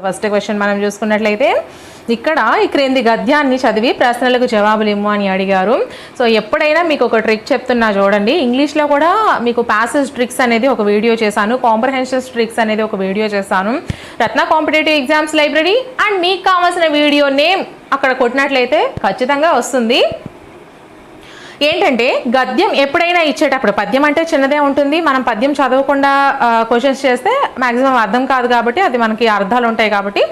First question మనం చూసుకున్నట్లయితే ఇక్కడ ఈ క్రింది గద్యాన్ని చదివి ప్రశ్నలకు జవాబులు ఇమ్ము అని అడిగారు. సో ఎప్పుడైనా మీకు ఒక ట్రిక్ చెప్తున్నా చూడండి. ఇంగ్లీష్లో కూడా మీకు ప్యాసేజ్ ట్రిక్స్ అనేది ఒక వీడియో చేశాను. కాంప్రహెన్షన్స్ ట్రిక్స్ అనేది ఒక వీడియో చేశాను. Ratna competitive exams library and మీకు కావాల్సిన వీడియో నేమ్ అక్కడ కొట్టినట్లయితే ఖచ్చితంగా వస్తుంది. ఏంటంటే గద్యం ఎప్పుడైనా ఇచ్చేటప్పుడు పద్యం అంటే చిన్నదే ఉంటుంది. మనం పద్యం చదవకుండా క్వశ్చన్స్ చేస్తే మాక్సిమం అర్థం కాదు కాబట్టి అది మనకి అర్థాలు ఉంటాయి కాబట్టి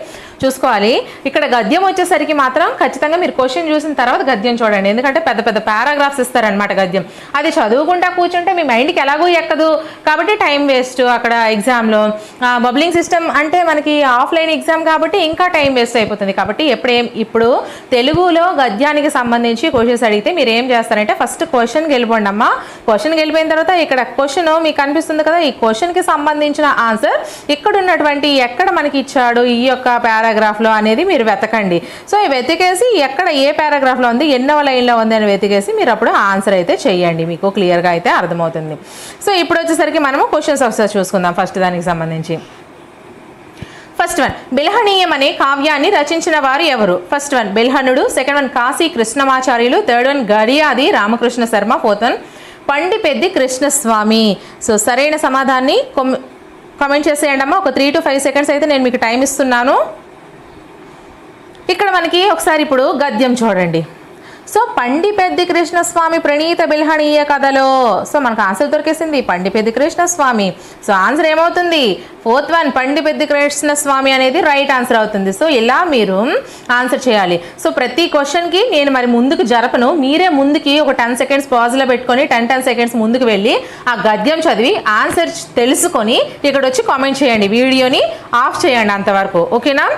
చూసుకోవాలి. ఇక్కడ గద్యం వచ్చేసరికి మాత్రం ఖచ్చితంగా మీరు క్వశ్చన్ చూసిన తర్వాత గద్యం చూడండి. ఎందుకంటే పెద్ద పెద్ద పారాగ్రాఫ్స్ ఇస్తారనమాట గద్యం. అది చదువుకుంటా కూర్చుంటే మీ మైండ్కి ఎలాగో ఎక్కదు. కాబట్టి టైం వేస్ట్ అక్కడ ఎగ్జామ్లో బబ్లింగ్ సిస్టమ్ అంటే మనకి ఆఫ్లైన్ ఎగ్జామ్ కాబట్టి ఇంకా టైం వేస్ట్ అయిపోతుంది. కాబట్టి ఎప్పుడేం ఇప్పుడు తెలుగులో గద్యానికి సంబంధించి క్వశ్చన్స్ అడిగితే మీరు ఏం చేస్తారంటే ఫస్ట్ క్వశ్చన్ గెలిపోండి అమ్మా. క్వశ్చన్ గెలిపోయిన తర్వాత ఇక్కడ క్వశ్చన్ మీకు కనిపిస్తుంది కదా ఈ క్వశ్చన్కి సంబంధించిన ఆన్సర్ ఇక్కడ ఉన్నటువంటి ఎక్కడ మనకి ఇచ్చాడు ఈ యొక్క పారాగ్రాఫ్లో అనేది మీరు వెతకండి. సో వెతికేసి ఎక్కడ ఏ పారాగ్రాఫ్లో ఉంది ఎన్నో లైన్లో ఉంది అని వెతికేసి మీరు అప్పుడు ఆన్సర్ అయితే చేయండి. మీకు క్లియర్గా అయితే అర్థమవుతుంది. సో ఇప్పుడు వచ్చేసరికి మనము క్వశ్చన్స్ ఒకసారి చూసుకుందాం ఫస్ట్ దానికి సంబంధించి. ఫస్ట్ వన్ బిల్హణీయం అనే కావ్యాన్ని రచించిన వారు ఎవరు? First one బిల్హణుడు. Second one Kasi Krishnamacharyulu. Third one గడియాది Ramakrishna Sharma. Fourth one Pandipeddi Krishnaswami. So సరైన సమాధాన్ని కామెంట్ చేసేయండి అమ్మా ఒక త్రీ టు ఫైవ్ సెకండ్స్ అయితే నేను మీకు టైం ఇస్తున్నాను. ఇక్కడ మనకి ఒకసారి ఇప్పుడు గద్యం చూడండి. సో పండిపెద్ది కృష్ణస్వామి ప్రణీత బిల్హణీయ కథలో. సో మనకు ఆన్సర్ దొరికేసింది పండిపెద్ది కృష్ణస్వామి. సో ఆన్సర్ ఏమవుతుంది? ఫోర్త్ వన్ పండిపెద్ది కృష్ణస్వామి అనేది రైట్ ఆన్సర్ అవుతుంది. సో ఇలా మీరు ఆన్సర్ చేయాలి. సో ప్రతి క్వశ్చన్కి నేను మరి ముందుకు జరపను. మీరే ముందుకి ఒక టెన్ సెకండ్స్ పాజ్లో పెట్టుకొని టెన్ టెన్ సెకండ్స్ ముందుకు వెళ్ళి ఆ గద్యం చదివి ఆన్సర్ తెలుసుకొని ఇక్కడ వచ్చి కామెంట్ చేయండి. వీడియోని ఆఫ్ చేయండి అంతవరకు. ఓకేనా?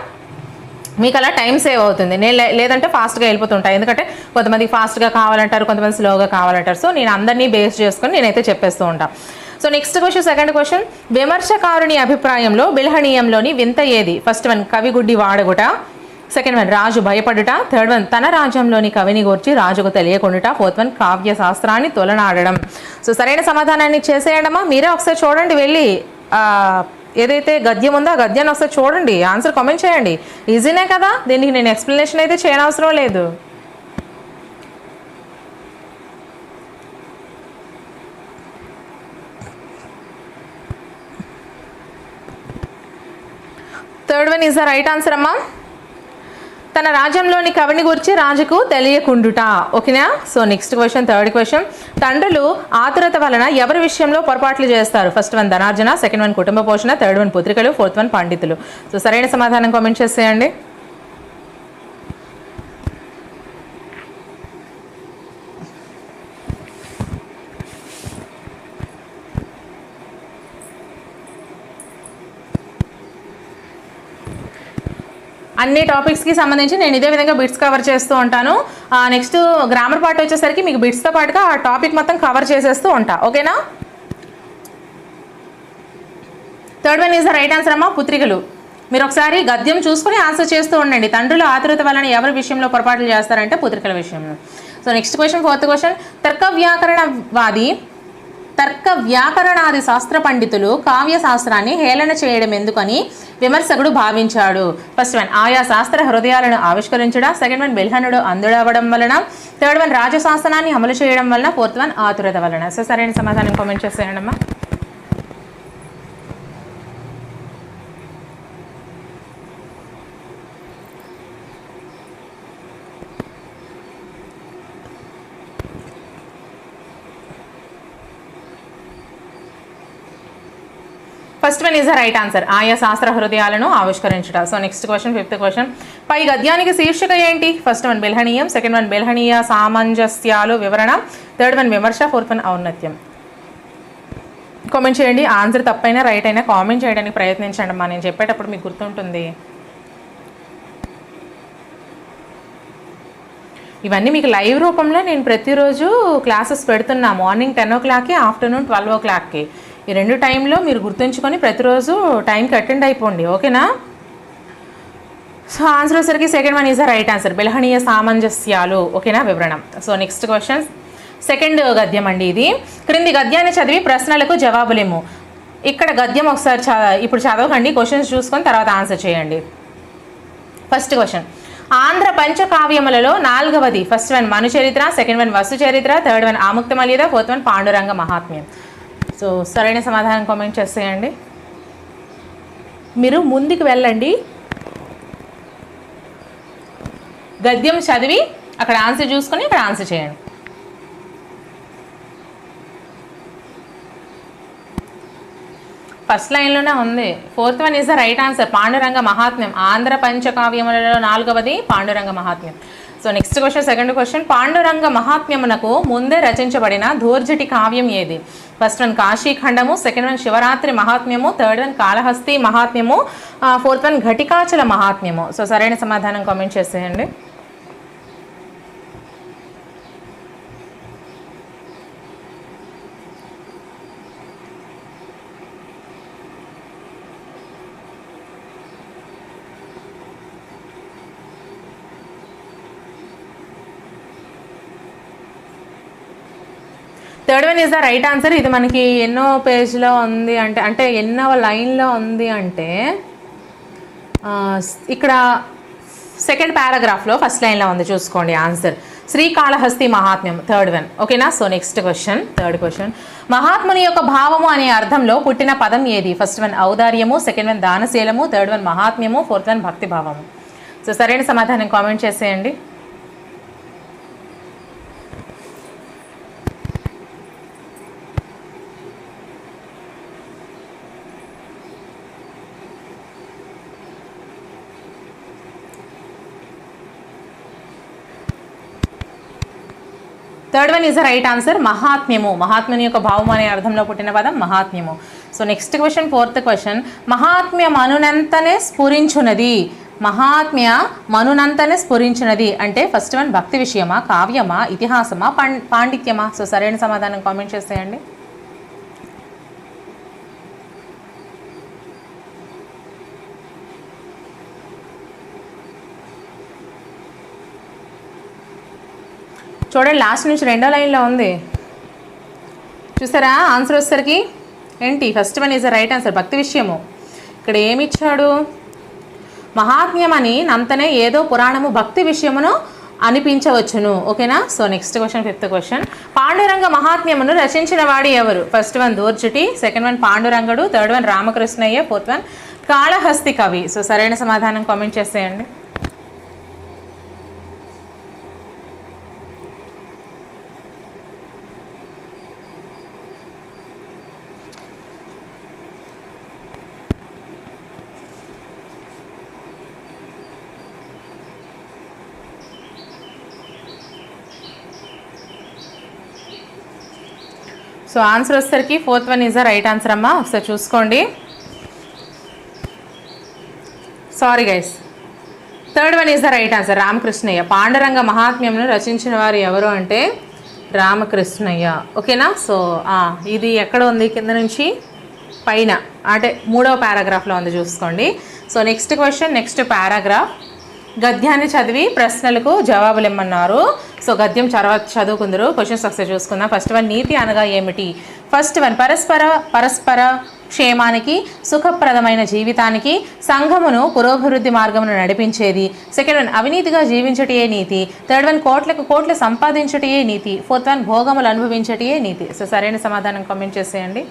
మీకు అలా టైం సేవ్ అవుతుంది. నేను లేదంటే ఫాస్ట్గా వెళ్ళిపోతుంటాయి ఎందుకంటే కొంతమంది ఫాస్ట్గా కావాలంటారు కొంతమంది స్లోగా కావాలంటారు. సో నేను అందరినీ బేస్ చేసుకొని నేనైతే చెప్పేస్తూ ఉంటాను so next question second question. విమర్శకారుని అభిప్రాయంలో బిల్హణీయంలోని వింత ఏది? ఫస్ట్ వన్ కవిగుడ్డి వాడగుట. సెకండ్ వన్ రాజు భయపడుట. థర్డ్ వన్ తన రాజ్యంలోని కవిని గూర్చి రాజుకు తెలియకుండుట. ఫోర్త్ వన్ కావ్య శాస్త్రాన్ని తొలనాడడం. సో సరైన సమాధానాన్ని చేసేయడమా మీరే ఒకసారి చూడండి వెళ్ళి. ఏదైతే గద్యం ఉందో ఆ గద్యాన్ని ఒకసారి చూడండి. ఆన్సర్ కామెంట్ చేయండి. ఈజీనే కదా? దీనికి నేను ఎక్స్ప్లెనేషన్ అయితే చేయనవసరం లేదు. Third one is the right answer అమ్మా. తన రాజ్యంలోని కవిని గురించి రాజుకు తెలియకుండుట. ఓకేనా? So next question third question తండ్రులు ఆతురత వలన ఎవరి విషయంలో పొరపాట్లు చేస్తారు? ఫస్ట్ వన్ ధనార్జన సెకండ్ వన్ కుటుంబ పోషణ థర్డ్ వన్ పుత్రికలు ఫోర్త్ వన్ పండితులు. సో సరైన సమాధానం కామెంట్ చేసేయండి. అన్ని టాపిక్స్కి సంబంధించి నేను ఇదే విధంగా బిట్స్ కవర్ చేస్తూ ఉంటాను. నెక్స్ట్ గ్రామర్ పార్ట్ వచ్చేసరికి మీకు బిట్స్తో పాటుగా ఆ టాపిక్ మొత్తం కవర్ చేసేస్తూ ఉంటా. ఓకేనా? Third one is the right answer అమ్మా పుత్రికలు. మీరు ఒకసారి గద్యం చూసుకొని ఆన్సర్ చేస్తూ ఉండండి. తండ్రులు ఆతృత వలన ఎవరి విషయంలో పొరపాట్లు చేస్తారంటే పుత్రికల విషయంలో. So next question fourth question తర్క వ్యాకరణవాది తర్క వ్యాకరణాది శాస్త్ర పండితులు కావ్య శాస్త్రాన్ని హేళన చేయడం ఎందుకని విమర్శకుడు భావించాడు. ఫస్ట్ వన్ ఆయా శాస్త్ర హృదయాలను ఆవిష్కరించడం సెకండ్ వన్ బెల్హనుడు అందుడవడం వలన థర్డ్ వన్ రాజశాసనాన్ని అమలు చేయడం వలన ఫోర్త్ వన్ ఆతురత వలన. సో సరైన సమాధానం కామెంట్ చేసేయండి అమ్మా. First one is the right answer ఆయా శాస్త్ర హృదయాలను ఆవిష్కరించట. So next question fifth question పై గద్యానికి శీర్షిక ఏంటి? First one Bilhaneeyam. Second one బెల్హనీయ సామంజస్యాలు వివరణ. థర్డ్ వన్ విమర్శ. ఫోర్త్ వన్ ఔన్నత్యం. కామెంట్ చేయండి. ఆన్సర్ తప్పైనా రైట్ అయినా కామెంట్ చేయడానికి ప్రయత్నించండి అమ్మా. నేను చెప్పేటప్పుడు మీకు గుర్తుంటుంది. ఇవన్నీ మీకు లైవ్ రూపంలో నేను ప్రతిరోజు క్లాసెస్ పెడుతున్నా. మార్నింగ్ టెన్ ఓ క్లాక్కి ఆఫ్టర్నూన్ ట్వెల్వ్ ఓ క్లాక్కి. ఈ రెండు టైంలో మీరు గుర్తుంచుకొని ప్రతిరోజు టైంకి అటెండ్ అయిపోండి ఓకేనా? సో ఆన్సర్ వచ్చేసరికి second one is the right answer బెల్హనీయ సామంజస్యాలు ఓకేనా వివరణం. సో నెక్స్ట్ క్వశ్చన్ సెకండ్ గద్యం అండి ఇది. క్రింది గద్యాన్ని చదివి ప్రశ్నలకు జవాబులేము ఇక్కడ గద్యం ఒకసారి ఇప్పుడు చదవకండి క్వశ్చన్స్ చూసుకొని తర్వాత ఆన్సర్ చేయండి. ఫస్ట్ క్వశ్చన్ ఆంధ్ర పంచకావ్యములలో నాలుగవది. ఫస్ట్ వన్ మను చరిత్ర second one Vasu Charitra third one Amuktamalyada fourth one Panduranga Mahatmyam. So సరైన సమాధానం కామెంట్ చేసేయండి. మీరు ముందుకు వెళ్ళండి. గద్యం చదివి అక్కడ ఆన్సర్ చూసుకొని ఇక్కడ ఆన్సర్ చేయండి. ఫస్ట్ లైన్లోనే ఉంది. Fourth one is the right answer Panduranga Mahatmyam. Andhra పంచకావ్యములలో నాలుగవది Panduranga Mahatmyam. So next question second question Panduranga మహాత్మ్యమునకు ముందే రచించబడిన ధూర్జటి కావ్యం ఏది? First one కాశీఖండము second one Shivaratri మహాత్మ్యము. థర్డ్ వన్ కాళహస్తి మహాత్మ్యము. Uh, ఫోర్త్ వన్ ఘటికాచల మహాత్మ్యము. సో సరైన సమాధానం కామెంట్ చేసేయండి. Third one is the right answer ఇది మనకి ఎన్నో పేజ్లో ఉంది అంటే అంటే ఎన్నో లైన్లో ఉంది అంటే ఇక్కడ సెకండ్ పారాగ్రాఫ్లో ఫస్ట్ లైన్లో ఉంది చూసుకోండి answer Srikalahasti Mahatmyam third one ఓకేనా so next question third question మహాత్ముని యొక్క భావము అనే అర్థంలో పుట్టిన పదం ఏది? ఫస్ట్ వన్ ఔదార్యము. సెకండ్ వన్ దానశీలము. థర్డ్ వన్ మహాత్మ్యము. ఫోర్త్ వన్ భక్తి భావము. సో సరైన సమాధానం కామెంట్ చేసేయండి. Third one is the right answer మహాత్మ్యము మహాత్ముని యొక్క భావం అనే అర్థంలో పుట్టిన పదం మహాత్మ్యము so next question fourth question మహాత్మ్య మనునంతనే స్ఫురించునది. మహాత్మ్య మనునంతనే స్ఫురించినది. అంటే ఫస్ట్ వన్ భక్తి విషయమా కావ్యమా ఇతిహాసమా పాండిత్యమా? సో సరైన సమాధానం కామెంట్ చేసేయండి. చూడండి లాస్ట్ నుంచి రెండో లైన్లో ఉంది. చూసారా? ఆన్సర్ వచ్చేసరికి ఏంటి? First one is right answer భక్తి విషయము. ఇక్కడ ఏమి ఇచ్చాడు మహాత్మ్యం అని నంతనే ఏదో పురాణము భక్తి విషయమును అనిపించవచ్చును. ఓకేనా? So next question fifth question Panduranga మహాత్మ్యమును రచించిన వాడు ఎవరు? First one Dhurjati. Second one పాండురంగడు. Third one Ramakrishnayya. Fourth one Kalahasti కవి. సో సరైన సమాధానం కామెంట్ చేసేయండి. సో ఆన్సర్ వచ్చేసరికి fourth one is the right answer అమ్మా. ఒకసారి చూసుకోండి. Sorry guys. Third one is the right answer. Ramakrishnayya. Panduranga మహాత్మ్యంను రచించిన వారు ఎవరు అంటే రామకృష్ణయ్య. ఓకేనా? సో ఇది ఎక్కడ ఉంది? కింద నుంచి పైన. అంటే మూడవ పారాగ్రాఫ్లో ఉంది చూసుకోండి. So next question next paragraph. గద్యాన్ని చదివి ప్రశ్నలకు జవాబులు ఇమ్మన్నారు. సో గద్యం చదవ చదువుకుందరు. క్వశ్చన్స్ ఒకసారి చూసుకుందాం. ఫస్ట్ వన్ నీతి అనగా ఏమిటి? ఫస్ట్ వన్ పరస్పర పరస్పర క్షేమానికి సుఖప్రదమైన జీవితానికి సంఘమును పురోభివృద్ధి మార్గమును నడిపించేది. సెకండ్ వన్ అవినీతిగా జీవించటయే నీతి. థర్డ్ వన్ కోట్లకు కోట్లు సంపాదించటయే నీతి. ఫోర్త్ వన్ భోగములు అనుభవించటయే నీతి. సో సరైన సమాధానం కామెంట్ చేసేయండి.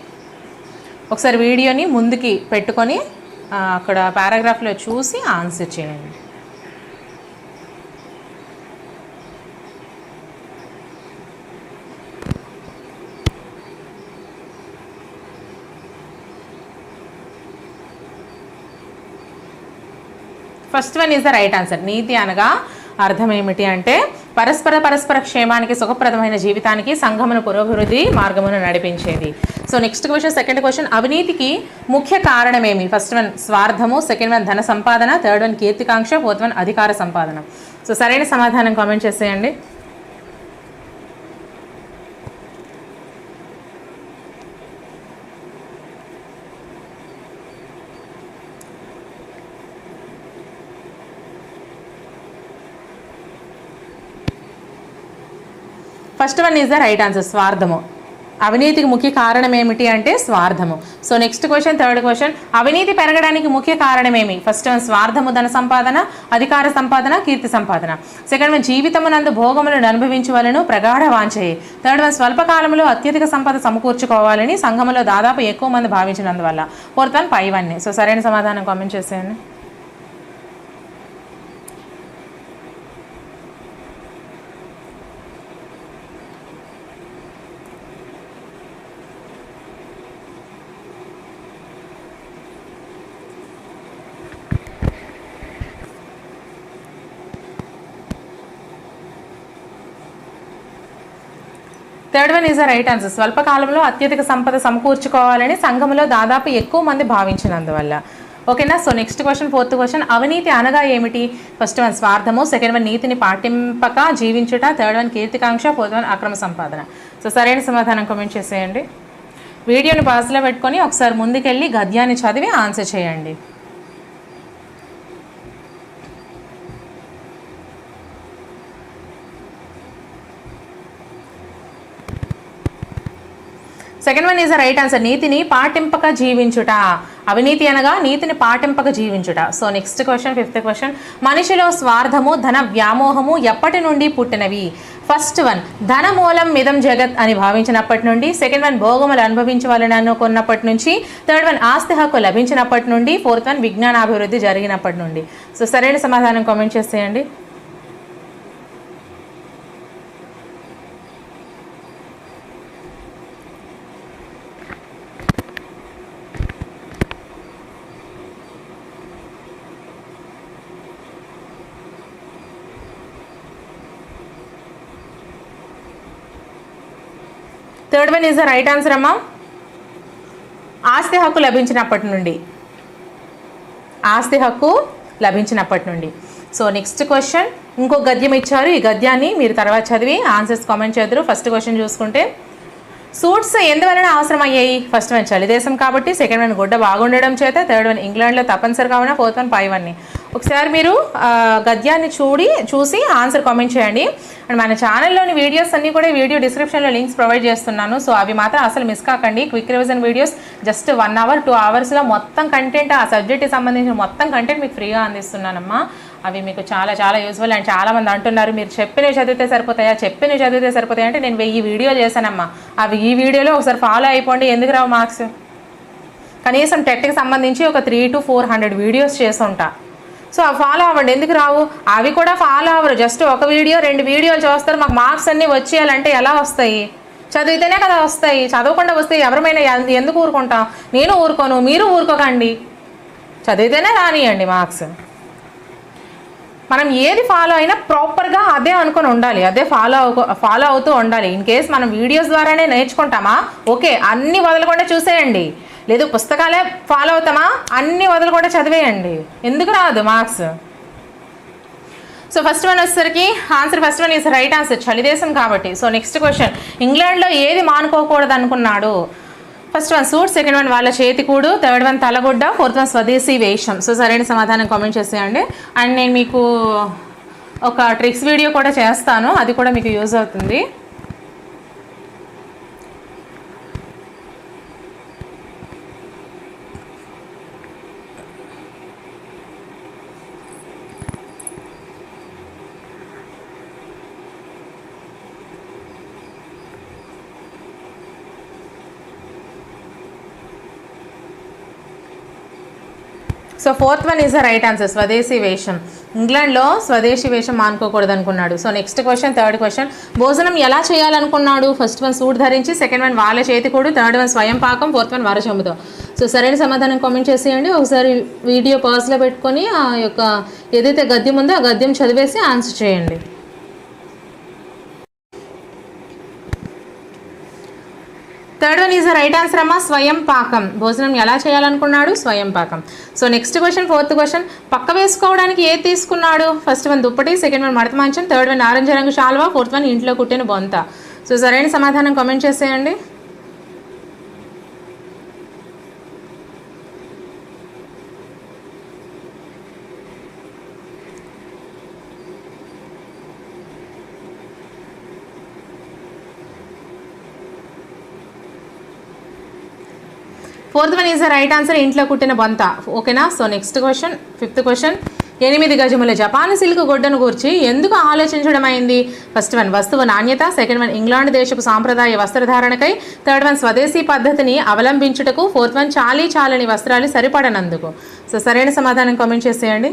ఒకసారి వీడియోని ముందుకి పెట్టుకొని అక్కడ పారాగ్రాఫ్లో చూసి ఆన్సర్ చేయండి. First one is the right answer నీతి అనగా అర్థం ఏమిటి అంటే పరస్పర పరస్పర క్షేమానికి సుఖప్రదమైన జీవితానికి సంఘమును పురోభివృద్ధి మార్గమును నడిపించేది. So next question second question అవినీతికి ముఖ్య కారణమేమి ఫస్ట్ వన్ స్వార్థము. సెకండ్ వన్ ధన సంపాదన. థర్డ్ వన్ కీర్తికాంక్ష. ఫోర్త్ వన్ అధికార సంపాదన. సో సరైన సమాధానం కామెంట్ చేసేయండి. First one is the right answer స్వార్థము. అవినీతికి ముఖ్య కారణం ఏమిటి అంటే స్వార్థము. So next question third question అవినీతి పెరగడానికి ముఖ్య కారణం ఏమి? ఫస్ట్ వన్ స్వార్థము ధన సంపాదన అధికార సంపాదన కీర్తి సంపాదన. సెకండ్ వన్ జీవితమునందు భోగములను అనుభవించవలను ప్రగాఢ వాంఛయి. థర్డ్ వన్ స్వల్పకాలంలో అత్యధిక సంపద సమకూర్చుకోవాలని సంఘములో దాదాపు ఎక్కువ మంది భావించినందువల్ల. ఫోర్త్ వన్ పైవన్నీ సో సరైన సమాధానం కామెంట్ చేసేయండి. Third one is the right answer స్వల్పకాలంలో అత్యధిక సంపద సమకూర్చుకోవాలని సంఘంలో దాదాపు ఎక్కువ మంది భావించినందువల్ల. ఓకేనా so next question fourth question అవినీతి అనగా ఏమిటి? ఫస్ట్ వన్ స్వార్థము. సెకండ్ వన్ నీతిని పాటింపక జీవించుట. థర్డ్ వన్ కీర్తికాంక్ష. ఫోర్త్ వన్ అక్రమ సంపాదన. సో సరైన సమాధానం కామెంట్ చేసేయండి. వీడియోని పాస్లో పెట్టుకొని ఒకసారి ముందుకెళ్ళి గద్యాన్ని చదివి ఆన్సర్ చేయండి. Second one is the right answer నీతిని పాటింపక జీవించుట. అవినీతి అనగా నీతిని పాటింపక జీవించుట. So next question fifth question మనిషిలో స్వార్థము ధన వ్యామోహము ఎప్పటి నుండి పుట్టినవి? ఫస్ట్ వన్ ధన మూలం మిదం జగత్ అని భావించినప్పటి నుండి సెకండ్ వన్ భోగములు అనుభవించవాలని అనుకున్నప్పటి నుంచి థర్డ్ వన్ ఆస్తి హక్కు లభించినప్పటి నుండి ఫోర్త్ వన్ విజ్ఞానాభివృద్ధి జరిగినప్పటి నుండి. సో సరైన సమాధానం కామెంట్ చేసేయండి. Third one is the right answer అమ్మా ఆస్తి హక్కు లభించినప్పటి నుండి. ఆస్తి హక్కు లభించినప్పటి నుండి. సో నెక్స్ట్ క్వశ్చన్ ఇంకో గద్యం ఇచ్చారు. ఈ గద్యాన్ని మీరు తర్వాత చదివి ఆన్సర్స్ కామెంట్ చేద్దరు. ఫస్ట్ క్వశ్చన్ చూసుకుంటే సూట్స్ ఎందువలన అవసరం అయ్యాయి ఫస్ట్ వన్ చలిదేశం కాబట్టి సెకండ్ వన్ గుడ్డ బాగుండడం చేత థర్డ్ వన్ ఇంగ్లాండ్లో తప్పనిసరి కావున ఫోర్త్ వన్ పై వన్ని ఒకసారి మీరు గద్యాన్ని చూడి చూసి ఆన్సర్ కామెంట్ చేయండి. అండ్ మన ఛానల్లోని వీడియోస్ అన్నీ కూడా వీడియో డిస్క్రిప్షన్లో లింక్స్ ప్రొవైడ్ చేస్తున్నాను. సో అవి మాత్రం అసలు మిస్ కాకండి. Quick revision videos just one hour two అవర్స్లో మొత్తం కంటెంట్ ఆ సబ్జెక్ట్కి సంబంధించిన మొత్తం కంటెంట్ మీకు ఫ్రీగా అందిస్తున్నానమ్మా. అవి మీకు చాలా చాలా యూస్ఫుల్ అండ్ చాలామంది అంటున్నారు మీరు చెప్పినవి చదివితే సరిపోతాయా? చెప్పినవి చదివితే సరిపోతాయా? అంటే నేను వెయ్యి వీడియో చేశానమ్మా. అవి ఈ వీడియోలో ఒకసారి ఫాలో అయిపోండి. ఎందుకు రావు మార్క్స్? కనీసం టెట్కి సంబంధించి ఒక three to four hundred videos చేసి ఉంటా. సో ఫాలో అవ్వండి. ఎందుకు రావు? అవి కూడా ఫాలో అవ్వరు. జస్ట్ ఒక వీడియో రెండు వీడియోలు చూస్తారు. మాకు మార్క్స్ అన్నీ వచ్చేయాలంటే ఎలా వస్తాయి? చదివితేనే కదా వస్తాయి. చదవకుండా వస్తే ఎవరిమైనా ఎందుకు ఊరుకుంటాం? నేను ఊరుకోను మీరు ఊరుకోకండి. చదివితేనే రానియండి మార్క్స్ మనం ఏది ఫాలో అయినా ప్రాపర్గా అదే అనుకుని ఉండాలి. అదే ఫాలో ఫాలో అవుతూ ఉండాలి. ఇన్ కేస్ మనం వీడియోస్ ద్వారానే నేర్చుకుంటామా? ఓకే అన్ని వదలకుండా చూసేయండి. లేదు పుస్తకాలే ఫాలో అవుతామా? అన్ని వదలకుండా చదివేయండి. ఎందుకు రాదు మార్క్స్ సో ఫస్ట్ వన్ వచ్చేసరికి answer first one is right answer చలిదేశం కాబట్టి. సో నెక్స్ట్ క్వశ్చన్ ఇంగ్లాండ్లో ఏది మానుకోకూడదు అనుకున్నాడు? First one suit second one వాళ్ళ చేతికూడు థర్డ్ వన్ తలగుడ్డ. ఫోర్త్ వన్ స్వదేశీ వేషం. సో సరైన సమాధానం కామెంట్ చేసేయండి. అండ్ నేను మీకు ఒక ట్రిక్స్ వీడియో కూడా చేస్తాను. అది కూడా మీకు యూజ్ అవుతుంది. So fourth one is the right answer స్వదేశీ వేషం ఇంగ్లాండ్లో స్వదేశీ వేషం మానుకోకూడదు అనుకున్నాడు so next question third question భోజనం ఎలా చేయాలనుకున్నాడు? ఫస్ట్ వన్ సూట్ ధరించి సెకండ్ వన్ వాళ్ళ చేతికూడు థర్డ్ వన్ స్వయం పాకం ఫోర్త్ వన్ వరచముతో సో సరైన సమాధానం కామెంట్ చేసేయండి. ఒకసారి వీడియో పాజ్లో పెట్టుకొని ఆ యొక్క ఏదైతే గద్యం ఉందో ఆ గద్యం చదివేసి ఆన్సర్ చేయండి. Third one is the right answer అమ్మ స్వయం పాకం. భోజనం ఎలా చేయాలనుకున్నాడు? స్వయం పాకం. So next question fourth question పక్క వేసుకోవడానికి ఏది తీసుకున్నాడు? ఫస్ట్ వన్ దుప్పటి సెకండ్ వన్ మడత మంచం థర్డ్ వన్ ఆరెంజ్ రంగు షాల్వా ఫోర్త్ వన్ ఇంట్లో కుట్టిన బొంత. సో సరైన సమాధానం కామెంట్ చేసేయండి. Fourth one is the right answer ఇంట్లో కుట్టిన బంత. ఓకేనా? So next question fifth question. ఎనిమిది గజముల జపాన్ సిల్క్ గొడ్డను గూర్చి ఎందుకు ఆలోచించడం అయింది ఫస్ట్ వన్ వస్తువు నాణ్యత సెకండ్ వన్ ఇంగ్లాండ్ దేశపు సాంప్రదాయ వస్త్రధారణకై థర్డ్ వన్ స్వదేశీ పద్ధతిని అవలంబించుటకు ఫోర్త్ వన్ చాలీ చాలని వస్త్రాలు సరిపడనందుకు. సో సరైన సమాధానం కామెంట్ చేసేయండి.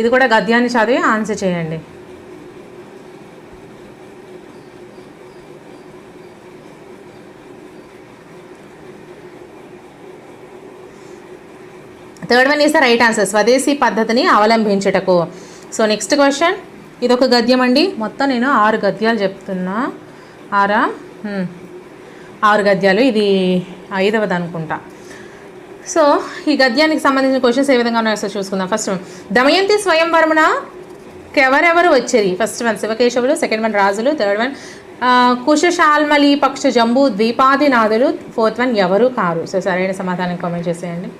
ఇది కూడా గద్యాన్ని చదివి ఆన్సర్ చేయండి. Third one is the right answer స్వదేశీ పద్ధతిని అవలంబించుటకు. సో నెక్స్ట్ క్వశ్చన్ ఇది ఒక గద్యం అండి. మొత్తం నేను ఆరు గద్యాలు చెప్తున్నా. ఆరా? ఆరు గద్యాలు. ఇది ఐదవది అనుకుంటా. సో ఈ గద్యానికి సంబంధించిన క్వశ్చన్స్ ఏ విధంగా ఉన్నాయో చూసుకుందాం. ఫస్ట్ దమయంతి స్వయంవరమున ఎవరెవరు వచ్చేది? ఫస్ట్ వన్ శివకేశవులు. సెకండ్ వన్ రాజులు. థర్డ్ వన్ కుశశాల్మలి పక్ష జంబూ ద్వీపాదినాథులు ఫోర్త్ వన్ ఎవరు కారు? సో సరైన సమాధానం కామెంట్ చేసేయండి.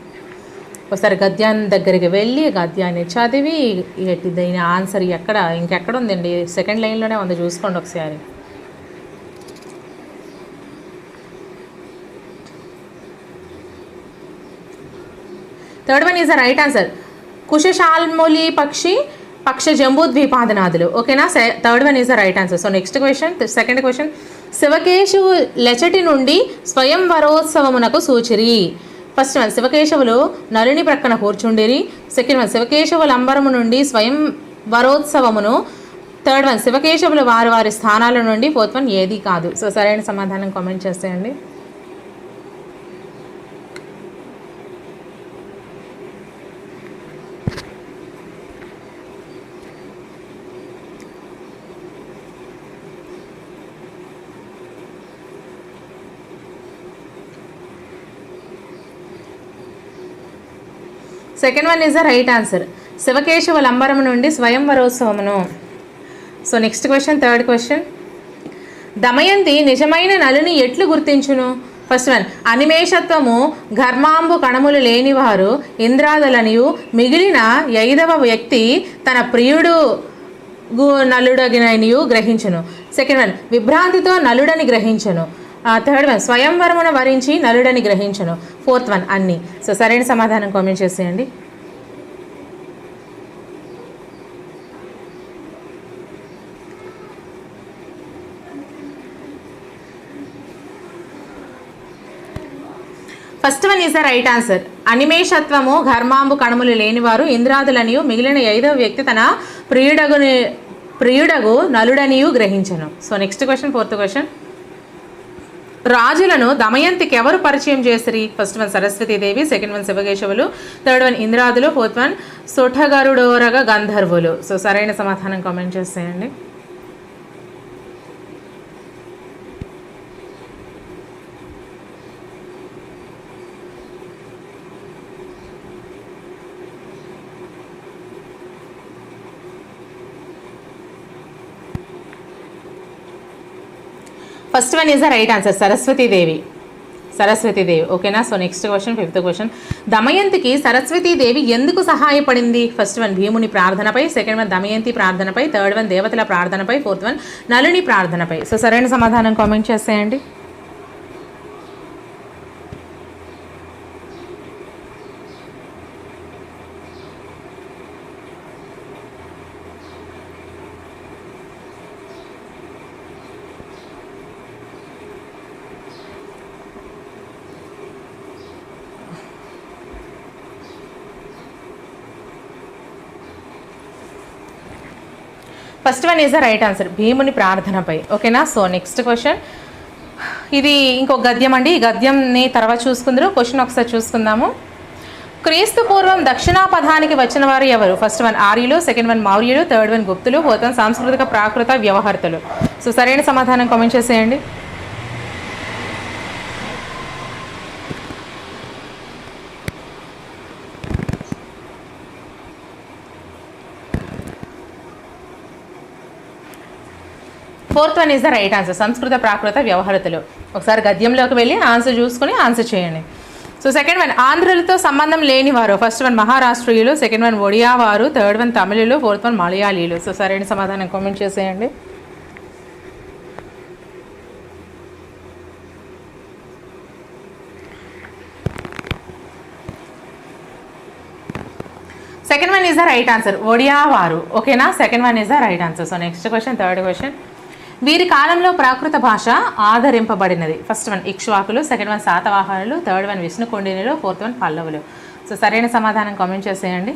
ఒకసారి గద్యాన్ని దగ్గరికి వెళ్ళి గద్యాన్ని చదివి దైన దీని ఆన్సర్ ఎక్కడ ఇంకెక్కడ ఉందండి? సెకండ్ లైన్లోనే ఉంది చూసుకోండి ఒకసారి. Third one is the right answer. కుశశాల్మూలి పక్షి పక్ష జంబూద్వీపాదనాథులు ఓకేనా? Third one is the right answer. So next question second question. శివకేశువు లెచటి నుండి స్వయం వరోత్సవమునకు సూచిరి. ఫస్ట్ వన్ శివకేశవులు నలుని ప్రక్కన కూర్చుండిరి. సెకండ్ వన్ శివకేశవుల అంబరము నుండి స్వయం వరోత్సవమును. థర్డ్ వన్ శివకేశవులు వారి వారి స్థానాల నుండి. ఫోర్త్ వన్ ఏది కాదు. సో సరైన సమాధానం కామెంట్ చేసేయండి. Second one is the right answer Shivakeshava లంబరం నుండి స్వయంవరోత్సవమును. So next question third question Damayanti నిజమైన నలుని ఎట్లు గుర్తించును? ఫస్ట్ వన్ అనిమేషత్వము ఘర్మాంబు కణములు లేనివారు ఇంద్రాదులనియు మిగిలిన ఐదవ వ్యక్తి తన ప్రియుడు గు గ్రహించును. సెకండ్ వన్ విభ్రాంతితో నలుడని గ్రహించను. థర్డ్ వన్ స్వయంవరమున వరించి నలుడని గ్రహించను. ఫోర్త్ వన్ అన్ని. సో సరైన సమాధానం కామెంట్ చేసేయండి. First one is the right answer అనిమేషత్వము ఘర్మాంబు కణములు లేనివారు ఇంద్రాదులనియు మిగిలిన ఐదవ వ్యక్తి తన ప్రియుడగుని ప్రియుడగు నలుడనియు గ్రహించను. So next question fourth question రాజులను దమయంతికి ఎవరు పరిచయం చేసిరి? First one Saraswatidevi second one శివకేశవులు third one ఇంద్రాదులు ఫోర్త్ వన్ సుఠగరుడోరగ గంధర్వులు. సో సరైన సమాధానం కామెంట్ చేసేయండి. First one is the right answer Saraswatidevi Saraswatidevi ఓకేనా so next question fifth question దమయంతికి Saraswatidevi ఎందుకు సహాయపడింది? ఫస్ట్ వన్ భీముని ప్రార్థనపై. సెకండ్ వన్ దమయంతి ప్రార్థనపై. థర్డ్ వన్ దేవతల ప్రార్థనపై. ఫోర్త్ వన్ నలుని ప్రార్థనపై. సో సరైన సమాధానం కామెంట్ చేసేయండి. First one is the right answer భీముని ప్రార్థనపై. ఓకేనా సో నెక్స్ట్ క్వశ్చన్ ఇది ఇంకో గద్యం అండి. ఈ గద్యంని తర్వాత చూసుకుందరు. క్వశ్చన్ ఒకసారి చూసుకుందాము. క్రీస్తు పూర్వం దక్షిణాపథానికి వచ్చిన వారు ఎవరు? ఫస్ట్ వన్ ఆర్యులు సెకండ్ వన్ మౌర్యులు థర్డ్ వన్ గుప్తులు ఫోర్త్ వన్ సాంస్కృతిక ప్రాకృత వ్యవహర్తలు. సో సరైన సమాధానం కామెంట్ చేసేయండి. Fourth one is the right answer సంస్కృత ప్రాకృత వ్యవహారతలు ఒకసారి గద్యంలోకి వెళ్ళి ఆన్సర్ చూసుకుని ఆన్సర్ చేయండి. సో సెకండ్ వన్ ఆంధ్రులతో సంబంధం లేనివారు. ఫస్ట్ వన్ మహారాష్ట్రీయులు. సెకండ్ వన్ ఒడియా వారు థర్డ్ వన్ తమిళులు. ఫోర్త్ వన్ మలయాళీలు. సో సరైన సమాధానం కామెంట్ చేసేయండి. Second one is the right answer Odia వారు ఓకేనా second one is the right answer so next question third question వీరి కాలంలో ప్రాకృత భాష ఆదరింపబడినది. ఫస్ట్ వన్ ఇక్ష్వాకులు సెకండ్ వన్ శాతవాహనులు థర్డ్ వన్ విష్ణుకుండినులు ఫోర్త్ వన్ పల్లవులు. సో సరైన సమాధానం కామెంట్ చేసేయండి.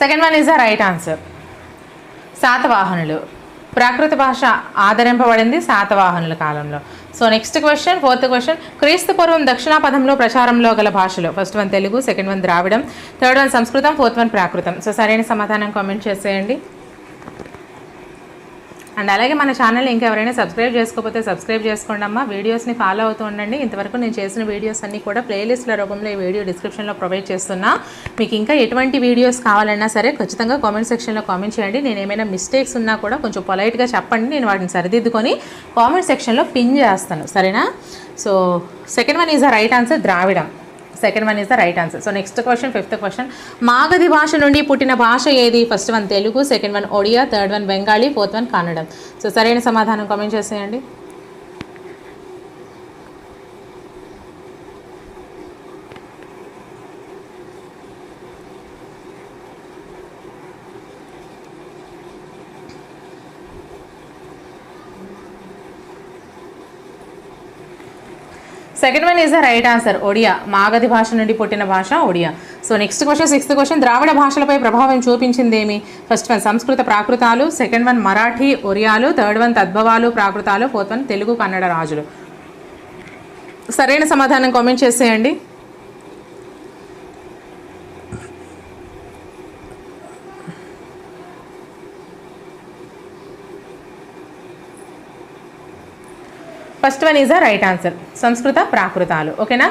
Second one is the right answer శాతవాహనులు. ప్రాకృత భాష ఆదరింపబడింది శాతవాహనుల కాలంలో. So next question fourth question క్రీస్తు పూర్వం దక్షిణాపథంలో ప్రచారంలో గల భాషలు. First one Telugu second one Dravidam third one సంస్కృతం ఫోర్త్ వన్ ప్రాకృతం. సో సరైన సమాధానం కామెంట్ చేసేయండి. అండ్ అలాగే మన ఛానల్ ఇంకెవరైనా సబ్స్క్రైబ్ చేసుకోకపోతే సబ్స్క్రైబ్ చేసుకోండి అమ్మా. వీడియోస్ని ఫాలో అవుతూ ఉండండి. ఇంతవరకు నేను చేసిన వీడియోస్ అన్నీ కూడా ప్లేలిస్ట్ల రూపంలో ఈ వీడియో డిస్క్రిప్షన్లో ప్రొవైడ్ చేస్తున్నా. మీకు ఇంకా ఎటువంటి వీడియోస్ కావాలన్నా సరే ఖచ్చితంగా కామెంట్ సెక్షన్లో కామెంట్ చేయండి. నేను ఏమైనా మిస్టేక్స్ ఉన్నా కూడా కొంచెం పొలైట్గా చెప్పండి. నేను వాటిని సరిదిద్దుకొని కామెంట్ సెక్షన్లో పిన్ చేస్తాను. సరేనా? So second one is the right answer Dravidam. Second one is the right answer so next question fifth question Magadhi భాష నుండి పుట్టిన భాష ఏది? First one Telugu second one Odia third one Bengali fourth one కన్నడం. So సరైన సమాధానం comment చేసేయండి. Second one is the right answer Odia Magadhi భాష నుండి పుట్టిన భాష Odia so next question sixth question ద్రావిడ భాషలపై ప్రభావం చూపించిందేమి? ఫస్ట్ వన్ సంస్కృత ప్రాకృతాలు. సెకండ్ వన్ మరాఠీ ఒరియాలు. థర్డ్ వన్ తద్భవాలు ప్రాకృతాలు. ఫోర్త్ వన్ తెలుగు కన్నడ రాజులు. సరైన సమాధానం కామెంట్ చేసేయండి. First one is the right answer సంస్కృత ప్రాకృతాలు ఓకేనా